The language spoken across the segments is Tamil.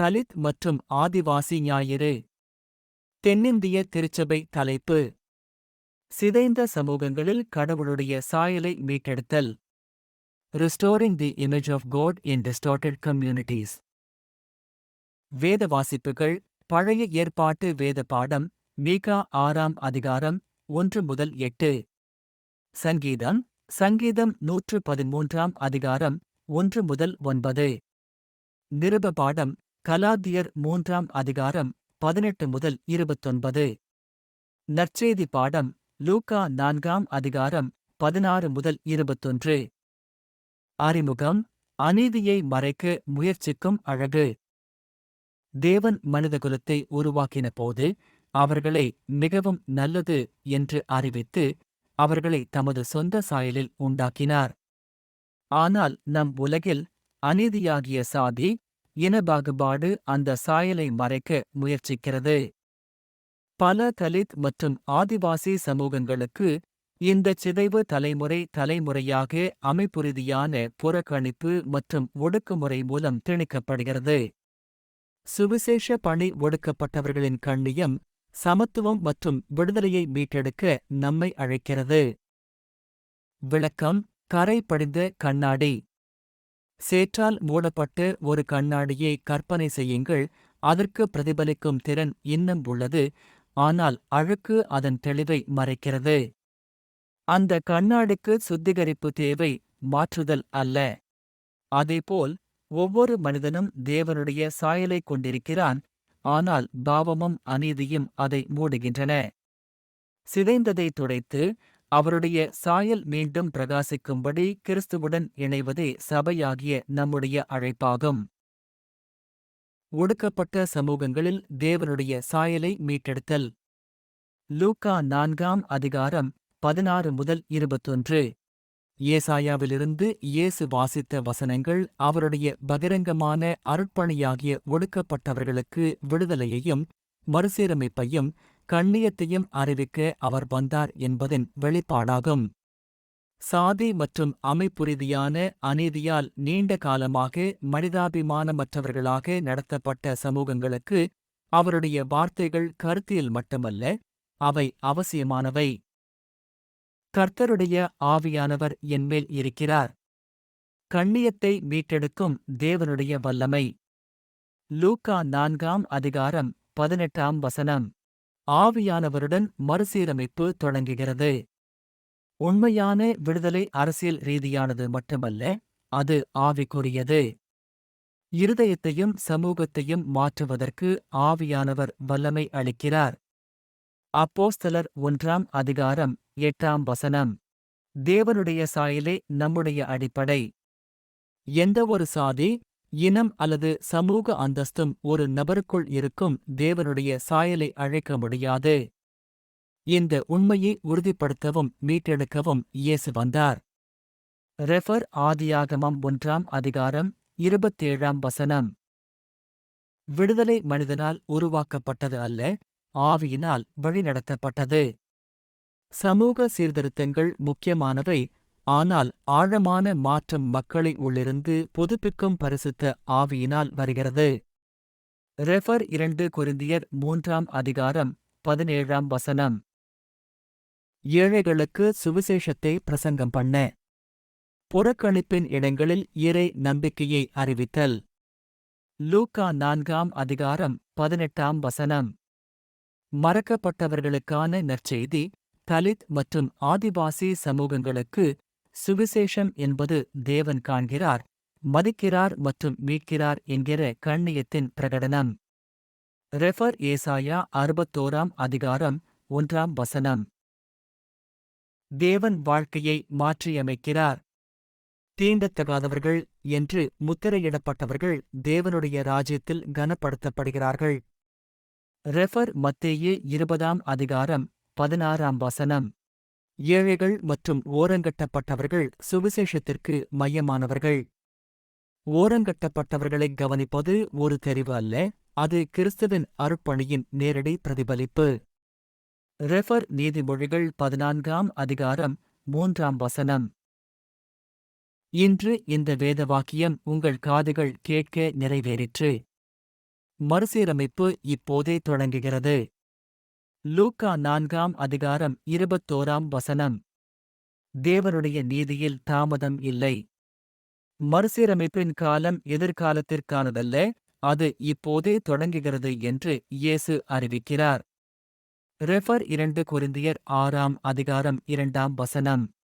தலித் மற்றும் ஆதிவாசி ஞாயிறு. தென்னிந்திய திருச்சபை தலைப்பு. சிதைந்த சமூகங்களில் கடவுளுடைய சாயலை மீட்டெடுத்தல். Restoring the image of God in distorted communities வேத வாசிப்புகள் பழைய ஏற்பாட்டு வேத பாடம் மீகா ஆறாம் அதிகாரம் ஒன்று முதல் எட்டு. சங்கீதம் சங்கீதம் நூற்று பதிமூன்றாம் அதிகாரம் ஒன்று முதல் ஒன்பது. நிருப பாடம் கலாத்தியர் மூன்றாம் அதிகாரம் பதினெட்டு முதல் இருபத்தொன்பது. நற்செய்தி பாடம் லூக்கா நான்காம் அதிகாரம் பதினாறு முதல் இருபத்தொன்று. அறிமுகம் அநீதியை மறைக்க முயற்சிக்கும் அழகு. தேவன் மனிதகுலத்தை உருவாக்கின போது அவர்களை மிகவும் நல்லது என்று அறிவித்து அவர்களை தமது சொந்த சாயலில் உண்டாக்கினார். ஆனால் நம் உலகில் அநீதியாகிய சாதி இனபாகுபாடு அந்த சாயலை மறைக்க முயற்சிக்கிறது. பல தலித் மற்றும் ஆதிவாசி சமூகங்களுக்கு இந்த சிதைவு தலைமுறை தலைமுறையாக அமைப்புரீதியான புறக்கணிப்பு மற்றும் ஒடுக்குமுறை மூலம் திணிக்கப்படுகிறது. சுவிசேஷ பணி ஒடுக்கப்பட்டவர்களின் கண்ணியம் சமத்துவம் மற்றும் விடுதலையை மீட்டெடுக்க நம்மை அழைக்கிறது. விளக்கம் கரை படிந்த கண்ணாடி. சேற்றால் மூடப்பட்டு ஒரு கண்ணாடியை கற்பனை செய்யுங்கள் அதற்கு பிரதிபலிக்கும் திறன் இன்னும் உள்ளது ஆனால் அழுக்கு அதன் தெளிவை மறைக்கிறது. அந்த கண்ணாடிக்கு சுத்திகரிப்பு தேவை மாற்றுதல் அல்ல. அதேபோல் ஒவ்வொரு மனிதனும் தேவனுடைய சாயலை கொண்டிருக்கிறான் ஆனால் பாவமும் அநீதியும் அதை மூடுகின்றன. சிதைந்ததை துடைத்து அவருடைய சாயல் மீண்டும் பிரகாசிக்கும்படி கிறிஸ்துவுடன் இணைவதே சபையாகிய நம்முடைய அழைப்பாகும். ஒடுக்கப்பட்ட சமூகங்களில் தேவனுடைய சாயலை மீட்டெடுத்தல். லூக்கா நான்காம் அதிகாரம் பதினாறு முதல் இருபத்தொன்று. ஏசாயாவிலிருந்து இயேசு வாசித்த வசனங்கள் அவருடைய பகிரங்கமான அருட்பணியாகிய ஒடுக்கப்பட்டவர்களுக்கு விடுதலையையும் மறுசீரமைப்பையும் கண்ணியத்தையும் அறிவிக்க அவர் வந்தார் என்பதின் வெளிப்பாடாகும். சாதி மற்றும் அமைப்புரீதியான அநீதியால் நீண்ட காலமாக மனிதாபிமானமற்றவர்களாக நடத்தப்பட்ட சமூகங்களுக்கு அவருடைய வார்த்தைகள் கருத்தியல் மட்டுமல்ல அவை அவசியமானவை. கர்த்தருடைய ஆவியானவர் என்மேல் இருக்கிறார். கண்ணியத்தை மீட்டெடுக்கும் தேவனுடைய வல்லமை. லூக்கா நான்காம் அதிகாரம் பதினெட்டாம் வசனம். ஆவியானவருடன் மறுசீரமைப்பு தொடங்குகிறது. உண்மையான விடுதலை அரசியல் ரீதியானது மட்டுமல்ல அது ஆவிக்குரியது. இருதயத்தையும் சமூகத்தையும் மாற்றுவதற்கு ஆவியானவர் வல்லமை அளிக்கிறார். அப்போஸ்தலர் ஒன்றாம் அதிகாரம் எட்டாம் வசனம். தேவனுடைய சாயலே நம்முடைய அடிப்படை. எந்தவொரு சாதி இனம் அல்லது சமூக அந்தஸ்தும் ஒரு நபருக்குள் இருக்கும் தேவனுடைய சாயலை அழைக்க முடியாது. இந்த உண்மையை உறுதிப்படுத்தவும் மீட்டெடுக்கவும் இயேசு வந்தார். ரெஃபர் ஆதியாகமம் ஒன்றாம் அதிகாரம் இருபத்தேழாம் வசனம். விடுதலை மனிதனால் உருவாக்கப்பட்டது அல்ல ஆவியினால் வழிநடத்தப்பட்டது. சமூக சீர்திருத்தங்கள் முக்கியமானவை ஆனால் ஆழமான மாற்றம் மக்களை உள்ளிருந்து புதுப்பிக்கும் பரிசுத்த ஆவியினால் வருகிறது. ரெஃபர் இரண்டு குருந்தியர் மூன்றாம் அதிகாரம் பதினேழாம் வசனம். ஏழைகளுக்கு சுவிசேஷத்தை பிரசங்கம் பண்ண. புறக்கணிப்பின் இடங்களில் இறை நம்பிக்கையை அறிவித்தல். லூக்கா நான்காம் அதிகாரம் பதினெட்டாம் வசனம். மறக்கப்பட்டவர்களுக்கான நற்செய்தி தலித் மற்றும் ஆதிவாசி சமூகங்களுக்கு சுவிசேஷம் என்பது தேவன் காண்கிறார் மதிக்கிறார் மற்றும் மீட்கிறார் என்கிற கண்ணியத்தின் பிரகடனம். ரெஃபர் ஏசாயா அறுபத்தோராம் அதிகாரம் ஒன்றாம் வசனம். தேவன் வாழ்க்கையை மாற்றியமைக்கிறார். தீண்டத்தகாதவர்கள் என்று முத்திரையிடப்பட்டவர்கள் தேவனுடைய ராஜ்யத்தில் கனப்படுத்தப்படுகிறார்கள். ரெஃபர் மத்தேயு இருபதாம் அதிகாரம் பதினாறாம் வசனம். ஏழைகள் மற்றும் ஓரங்கட்டப்பட்டவர்கள் சுவிசேஷத்திற்கு மையமானவர்கள். ஓரங்கட்டப்பட்டவர்களை கவனிப்பது ஒரு தெரிவு அல்ல அது கிறிஸ்துவின் அருட்பணியின் நேரடி பிரதிபலிப்பு. ரெஃபர் நீதிமொழிகள் பதினான்காம் அதிகாரம் மூன்றாம் வசனம். இன்று இந்த வேத வாக்கியம் உங்கள் காதுகள் கேட்க நிறைவேறிற்று. மறுசீரமைப்பு இப்போதே தொடங்குகிறது. லூக்கா நான்காம் அதிகாரம் இருபத்தோராம் வசனம். தேவனுடைய நீதியில் தாமதம் இல்லை. மறுசீரமைப்பின் காலம் எதிர்காலத்திற்கானதல்ல அது இப்போதே தொடங்குகிறது என்று இயேசு அறிவிக்கிறார். ரெஃபர் இரண்டு குறிந்தியர் ஆறாம் அதிகாரம் இரண்டாம் வசனம்.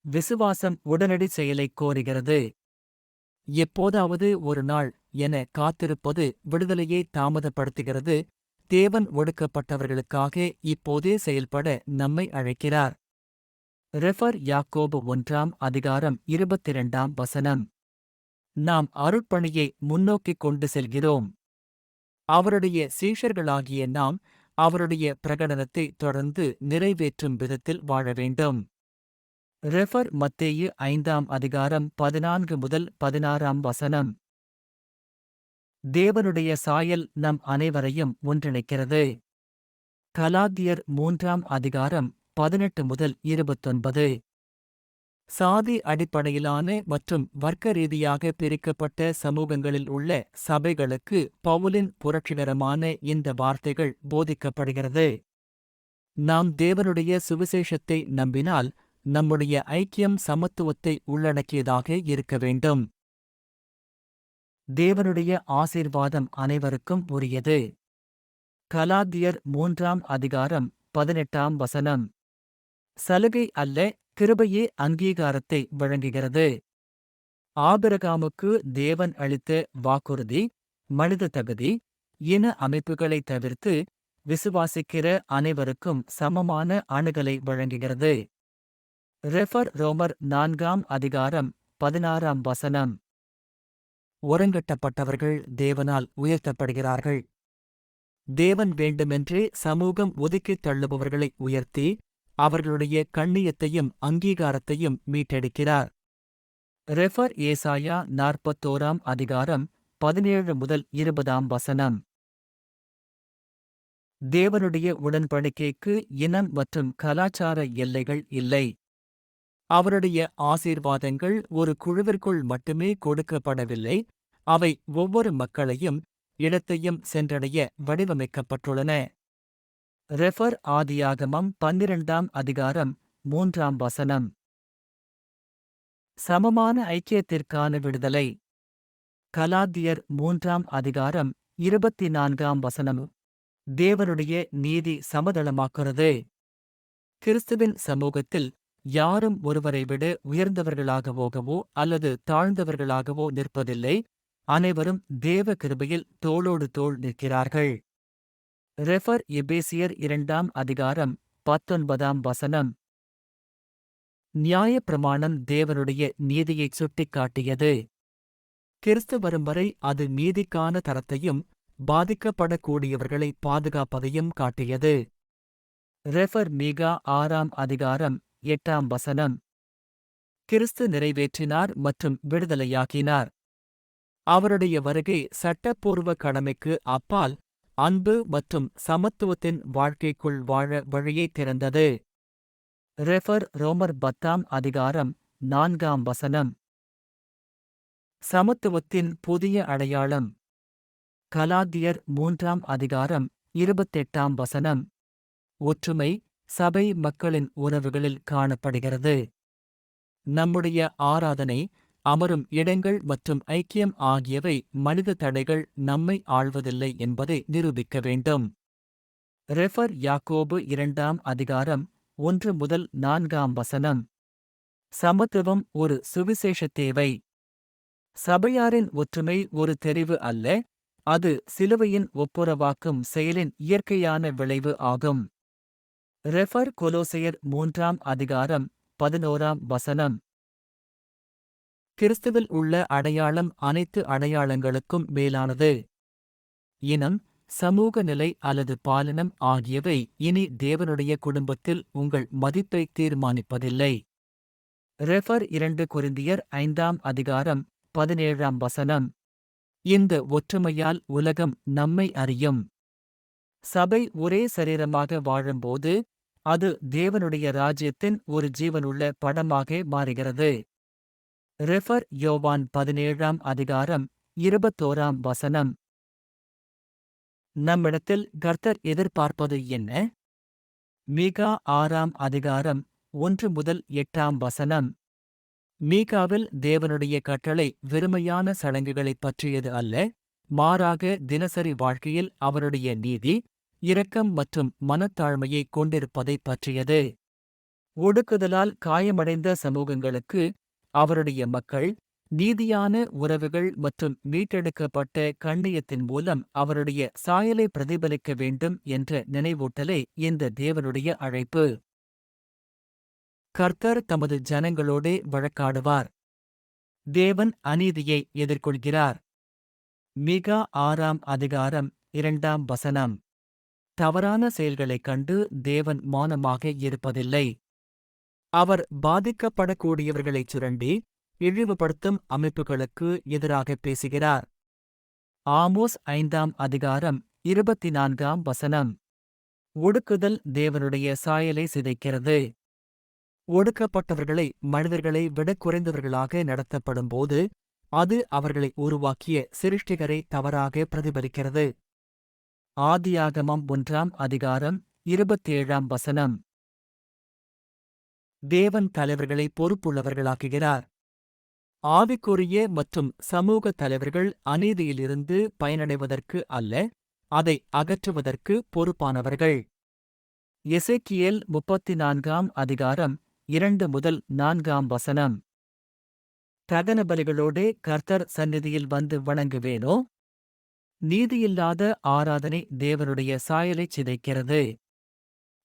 விசுவாசம் உடனடி செயலைக் கோருகிறது. எப்போதாவது ஒரு நாள் என காத்திருப்பது விடுதலையை தாமதப்படுத்துகிறது தேவன் ஒடுக்கப்பட்டவர்களுக்காக இப்போதே செயல்பட நம்மை அழைக்கிறார். ரெஃபர் யாக்கோபு ஒன்றாம் அதிகாரம் இருபத்திரண்டாம் வசனம். நாம் அருட்பணியை முன்னோக்கிக் கொண்டு செல்கிறோம். அவருடைய சீஷர்களாகிய நாம் அவருடைய பிரகடனத்தை தொடர்ந்து நிறைவேற்றும் விதத்தில் வாழ வேண்டும். ரெஃபர் மத்தேயு ஐந்தாம் அதிகாரம் பதினான்கு முதல் பதினாறாம் வசனம். தேவனுடைய சாயல் நம் அனைவரையும் ஒன்றிணைக்கிறது. கலாத்தியர் மூன்றாம் அதிகாரம் பதினெட்டு முதல் இருபத்தொன்பது. சாதி அடிப்படையிலான மற்றும் வர்க்க ரீதியாக பிரிக்கப்பட்ட சமூகங்களில் உள்ள சபைகளுக்கு பவுலின் புரட்சிகரமான இந்த வார்த்தைகள் போதிக்கப்படுகிறது. நாம் தேவனுடைய சுவிசேஷத்தை நம்பினால் நம்முடைய ஐக்கியம் சமத்துவத்தை உள்ளடக்கியதாக இருக்க வேண்டும். தேவனுடைய ஆசீர்வாதம் அனைவருக்கும் உரியது. கலாத்தியர் மூன்றாம் அதிகாரம் பதினெட்டாம் வசனம். சலுகை அல்ல கிருபையே அங்கீகாரத்தை வழங்குகிறது. ஆபிரகாமுக்கு தேவன் அளித்த வாக்குறுதி மனித தகுதி இன அமைப்புகளை தவிர்த்து விசுவாசிக்கிற அனைவருக்கும் சமமான அணுகலை வழங்குகிறது. ரெஃபர் ரோமர் நான்காம் அதிகாரம் பதினாறாம் வசனம். ஒருங்கட்டப்பட்டவர்கள் தேவனால் உயர்த்தப்படுகிறார்கள். தேவன் வேண்டுமென்றே சமூகம் ஒதுக்கித் தள்ளுபவர்களை உயர்த்தி அவர்களுடைய கண்ணியத்தையும் அங்கீகாரத்தையும் மீட்டெடுக்கிறார். ரெஃபர் ஏசாயா நாற்பத்தோராம் அதிகாரம் பதினேழு முதல் இருபதாம் வசனம். தேவனுடைய உடன்படிக்கைக்கு இனம் மற்றும் கலாச்சார எல்லைகள் இல்லை. அவருடைய ஆசீர்வாதங்கள் ஒரு குழுவிற்குள் மட்டுமே கொடுக்கப்படவில்லை அவை ஒவ்வொரு மக்களையும் இடத்தையும் சென்றடைய வடிவமைக்கப்பட்டுள்ளன. ரெஃபர் ஆதியாகமம் பன்னிரண்டாம் அதிகாரம் மூன்றாம் வசனம். சமமான ஐக்கியத்திற்கான விடுதலை. கலாத்தியர் மூன்றாம் அதிகாரம் இருபத்தி நான்காம் வசனம். தேவனுடைய நீதி சமதளமாக்குறது கிறிஸ்துவின் சமூகத்தில் யாரும் ஒருவரை விட உயர்ந்தவர்களாகவோகவோ அல்லது தாழ்ந்தவர்களாகவோ நிற்பதில்லை. அனைவரும் தேவ கிருபையில் தோளோடு தோள் நிற்கிறார்கள். ரெஃபர் எபேசியர் இரண்டாம் அதிகாரம் பத்தொன்பதாம் வசனம். நியாயப்பிரமாணம் தேவனுடைய நீதியைச் சுட்டிக்காட்டியது. கிறிஸ்து வரும் வரை அது நீதிக்கான தரத்தையும் பாதிக்கப்படக்கூடியவர்களை பாதுகாப்பதையும் காட்டியது. ரெஃபர் மீகா ஆறாம் அதிகாரம் எட்டாம் வசனம். கிறிஸ்து நிறைவேற்றினார் மற்றும் விடுதலையாக்கினார் அவருடைய வருகை சட்டப்பூர்வ கடமைக்கு அப்பால் அன்பு மற்றும் சமத்துவத்தின் வாழ்க்கைக்குள் வாழ வழியை திறந்தது. ரெஃபர் ரோமர் பத்தாம் அதிகாரம் நான்காம் வசனம். சமத்துவத்தின் புதிய அடையாளம். கலாத்தியர் மூன்றாம் அதிகாரம் இருபத்தெட்டாம் வசனம். ஒற்றுமை சபை மக்களின் உறவுகளில் காணப்படுகிறது. நம்முடைய ஆராதனை அமரும் இடங்கள் மற்றும் ஐக்கியம் ஆகியவை மனித தடைகள் நம்மை ஆள்வதில்லை என்பதை நிரூபிக்க வேண்டும். ரெஃபர் யாக்கோபு இரண்டாம் அதிகாரம் ஒன்று முதல் நான்காம் வசனம். சமத்துவம் ஒரு சுவிசேஷ தேவை. சபையாரின் ஒற்றுமை ஒரு தெரிவு அல்ல அது சிலுவையின் ஒப்புரவாக்கும் செயலின் இயற்கையான விளைவு ஆகும். ரெஃபர் கொலோசையர் மூன்றாம் அதிகாரம் பதினோராம் வசனம். கிறிஸ்துவில் உள்ள அடையாளம் அனைத்து அடையாளங்களுக்கும் மேலானது. இனம் சமூக நிலை அல்லது பாலினம் ஆகியவை இனி தேவனுடைய குடும்பத்தில் உங்கள் மதிப்பை தீர்மானிப்பதில்லை. ரெஃபர் இரண்டு குருந்தியர் ஐந்தாம் அதிகாரம் பதினேழாம் வசனம். இந்த ஒற்றுமையால் உலகம் நம்மை அறியும். சபை ஒரே சரீரமாக வாழும்போது அது தேவனுடைய ராஜ்யத்தின் ஒரு ஜீவனுள்ள படமாக மாறுகிறது. ரெஃபர் யோவான் பதினேழாம் அதிகாரம் இருபத்தோராம் வசனம். நம்மிடத்தில் கர்த்தர் எதிர்பார்ப்பது என்ன? மீகா ஆறாம் அதிகாரம் ஒன்று முதல் எட்டாம் வசனம். மீகாவில் தேவனுடைய கட்டளை வெறுமையான சடங்குகளைப் பற்றியது அல்ல மாறாக தினசரி வாழ்க்கையில் அவருடைய நீதி இரக்கம் மற்றும் மனத்தாழ்மையை கொண்டிருப்பதைப் பற்றியது. ஒடுக்குதலால் காயமடைந்த சமூகங்களுக்கு அவருடைய மக்கள் நீதியான உறவுகள் மற்றும் மீட்டெடுக்கப்பட்ட கண்ணியத்தின் மூலம் அவருடைய சாயலை பிரதிபலிக்க வேண்டும் என்ற நினைவூட்டலே இந்த தேவனுடைய அழைப்பு. கர்த்தர் தமது ஜனங்களோடே வழக்காடுவார். தேவன் அநீதியை எதிர்கொள்கிறார். மிக ஆறாம் அதிகாரம் இரண்டாம் வசனம். தவறான செயல்களைக் கண்டு தேவன் மௌனமாக இருப்பதில்லை. அவர் பாதிக்கப்படக்கூடியவர்களைச் சுரண்டி இழிவுபடுத்தும் அமைப்புகளுக்கு எதிராக பேசுகிறார். ஆமோஸ் ஐந்தாம் அதிகாரம் இருபத்தி நான்காம் வசனம். ஒடுக்குதல் தேவனுடைய சாயலை சிதைக்கிறது. ஒடுக்கப்பட்டவர்களை மனிதர்களை விட குறைந்தவர்களாக நடத்தப்படும்போது அது அவர்களை உருவாக்கிய சிருஷ்டிகரை தவறாக பிரதிபலிக்கிறது. ஆதியாகமம் ஒன்றாம் அதிகாரம் இருபத்தேழாம் வசனம். தேவன் தலைவர்களை பொறுப்புள்ளவர்களாக்குகிறார். ஆவிக்குரிய மற்றும் சமூக தலைவர்கள் அநீதியிலிருந்து பயனடைவதற்கு அல்ல அதை அகற்றுவதற்கு பொறுப்பானவர்கள். எசேக்கியல் முப்பத்தி நான்காம் அதிகாரம் இரண்டு முதல் நான்காம் வசனம். தகன பலிகளோடே கர்த்தர் சந்நிதியில் வந்து வணங்குவேனோ? நீதியில்லாத ஆராதனை தேவனுடைய சாயலைச் சிதைக்கிறது.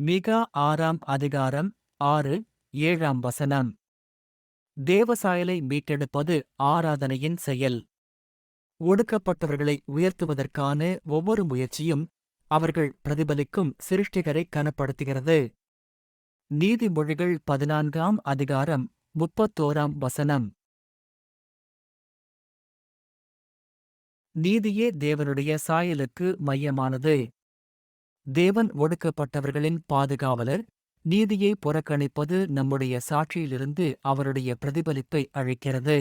மிகா ஆறாம் அதிகாரம் ஆறு ஏழாம் வசனம். தேவசாயலை மீட்டெடுப்பது ஆராதனையின் செயல். ஒடுக்கப்பட்டவர்களை உயர்த்துவதற்கான ஒவ்வொரு முயற்சியும் அவர்கள் பிரதிபலிக்கும் சிருஷ்டிகரை கனப்படுத்துகிறது. நீதிமொழிகள் பதினான்காம் அதிகாரம் முப்பத்தோராம் வசனம். நீதியே தேவனுடைய சாயலுக்கு மையமானது. தேவன் ஒடுக்கப்பட்டவர்களின் பாதுகாவலர் நீதியை புறக்கணிப்பது நம்முடைய சாட்சியிலிருந்து அவருடைய பிரதிபலிப்பை அழிக்கிறது.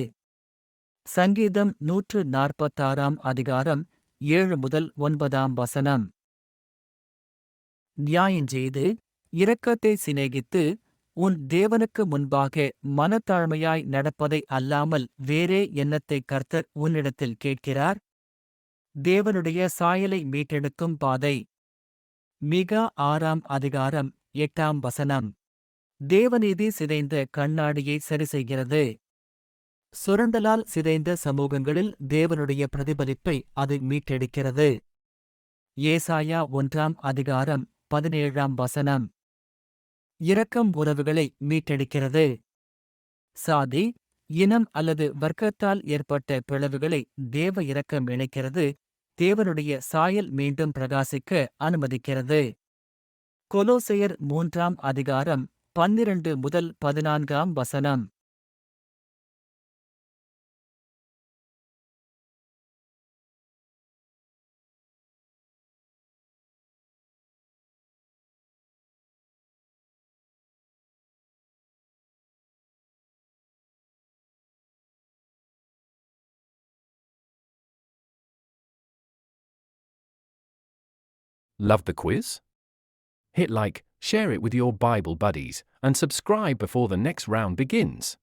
சங்கீதம் நூற்று நாற்பத்தாறாம் அதிகாரம் ஏழு முதல் ஒன்பதாம் வசனம். நியாயஞ்செய்து இரக்கத்தை சிநேகித்து உன் தேவனுக்கு முன்பாக மனத்தாழ்மையாய் நடப்பதை அல்லாமல் வேறே எண்ணத்தை கர்த்தர் உன்னிடத்தில் கேட்கிறார். தேவனுடைய சாயலை மீட்டெடுக்கும் பாதை. மிக ஆறாம் அதிகாரம் எட்டாம் வசனம். தேவநீதி சிதைந்த கண்ணாடியை சரிசெய்கிறது. சுரண்டலால் சிதைந்த சமூகங்களில் தேவனுடைய பிரதிபலிப்பை அது மீட்டெடுக்கிறது. ஏசாயா ஒன்றாம் அதிகாரம் பதினேழாம் வசனம். இரக்கம் உறவுகளை மீட்டெடுக்கிறது. சாதி இனம் அல்லது வர்க்கத்தால் ஏற்பட்ட பிளவுகளை தேவ இரக்கம் இணைக்கிறது. தேவனுடைய சாயல் மீண்டும் பிரகாசிக்க அனுமதிக்கிறது. கொலோசையர் மூன்றாம் அதிகாரம் பன்னிரண்டு முதல் பதினான்காம் வசனம் Love the quiz? Hit like, share it with your Bible buddies, and subscribe before the next round begins.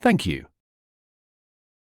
Thank you.